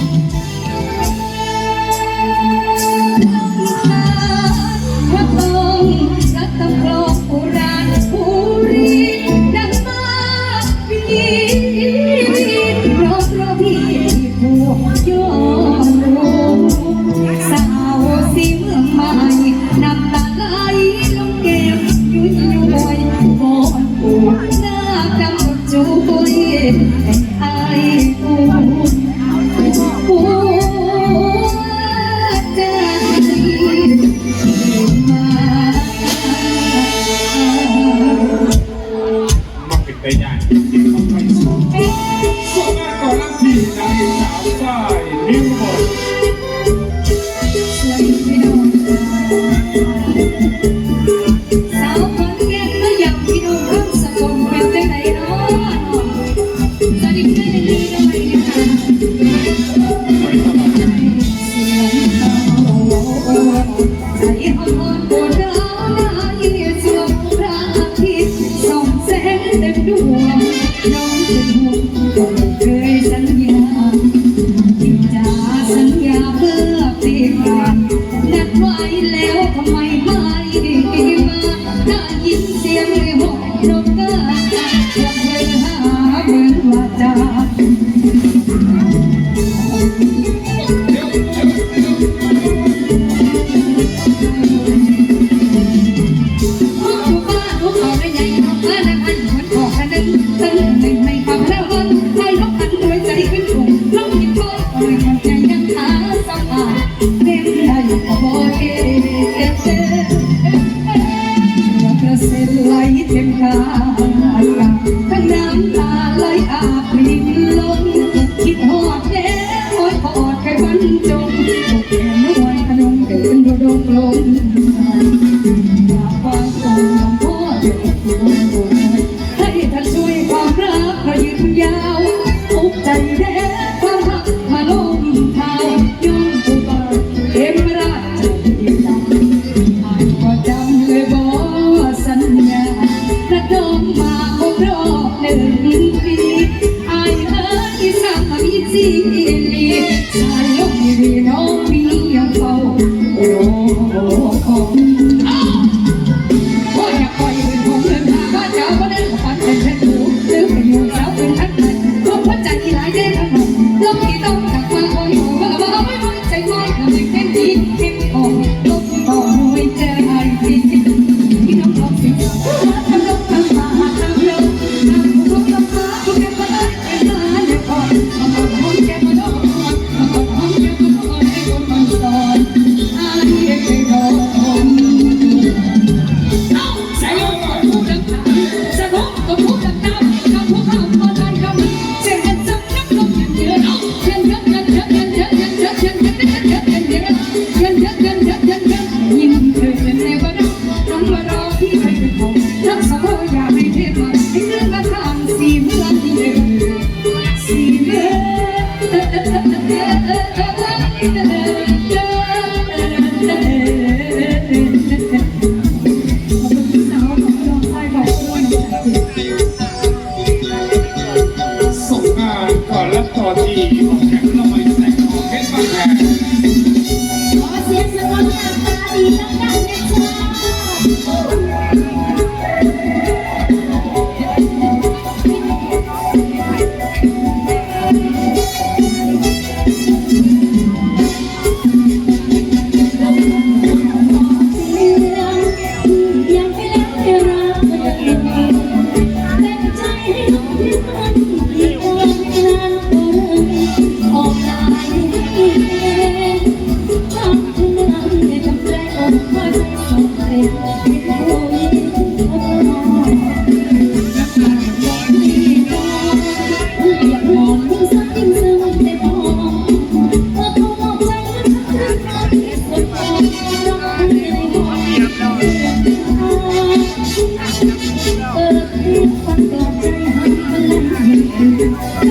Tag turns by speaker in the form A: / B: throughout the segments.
A: thank you เส้น
B: ทาง
A: Thank you.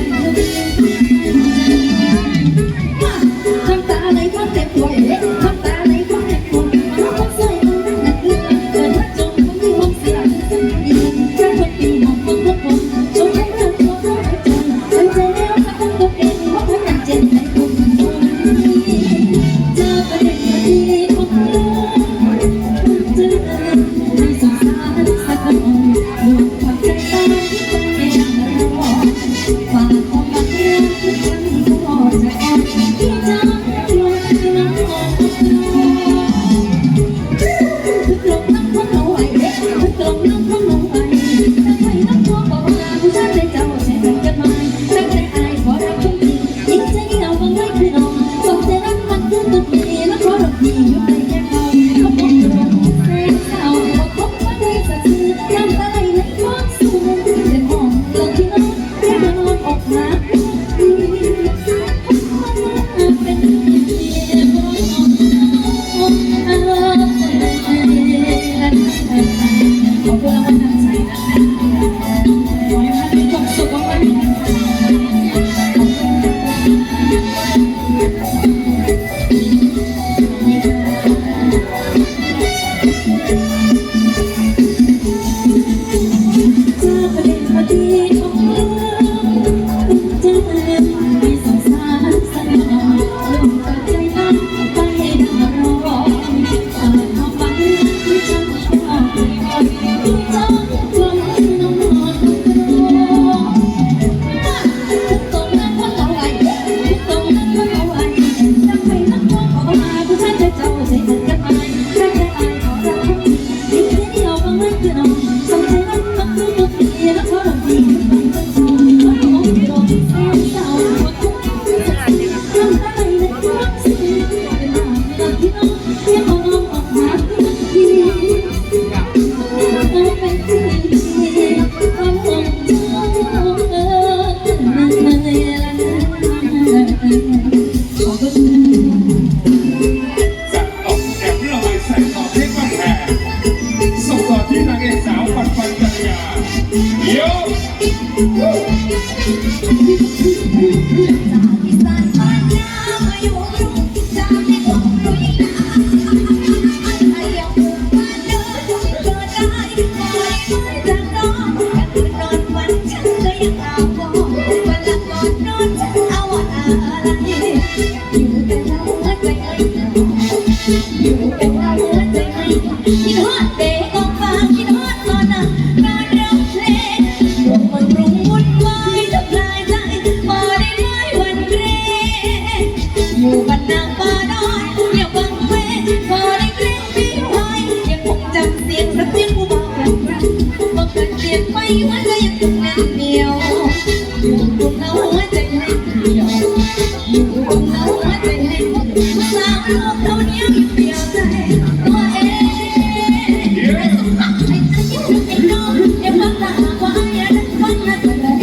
A: Thank you. จากอีสานบ้านนามาอยู่กรุง ว่าเอยู่คงล้หัวใจให้เดียวอยู่คงล้หัว
C: ใจให้สาวเท่านี้อ
B: งเดียว
C: ใจตัวเองไอ้เย็นไอ้น้องย่าฟังตาว่าอ้นั้นฟังนะ